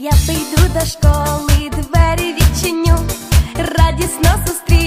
я прийду до школи, двері відчиню, радісно зустріну.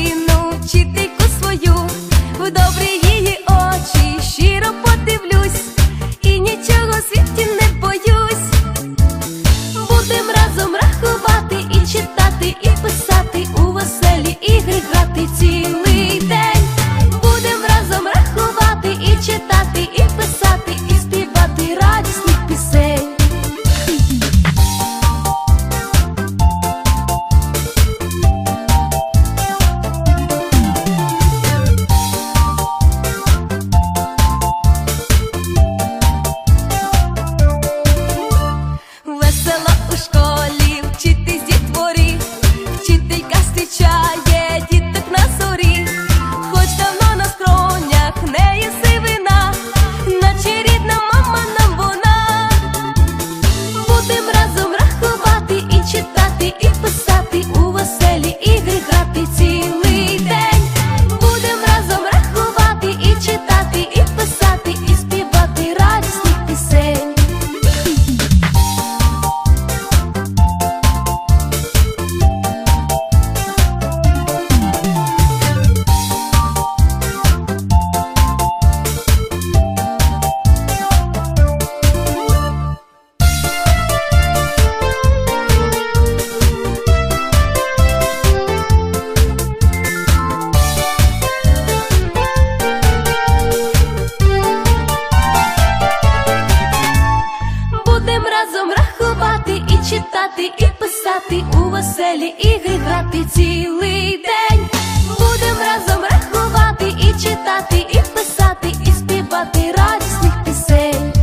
спати, і читати, і писати у веселі ігри грати цілий день. Будем разом рахувати, і читати, і писати, і співати радісних пісень.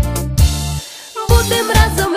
Будем разом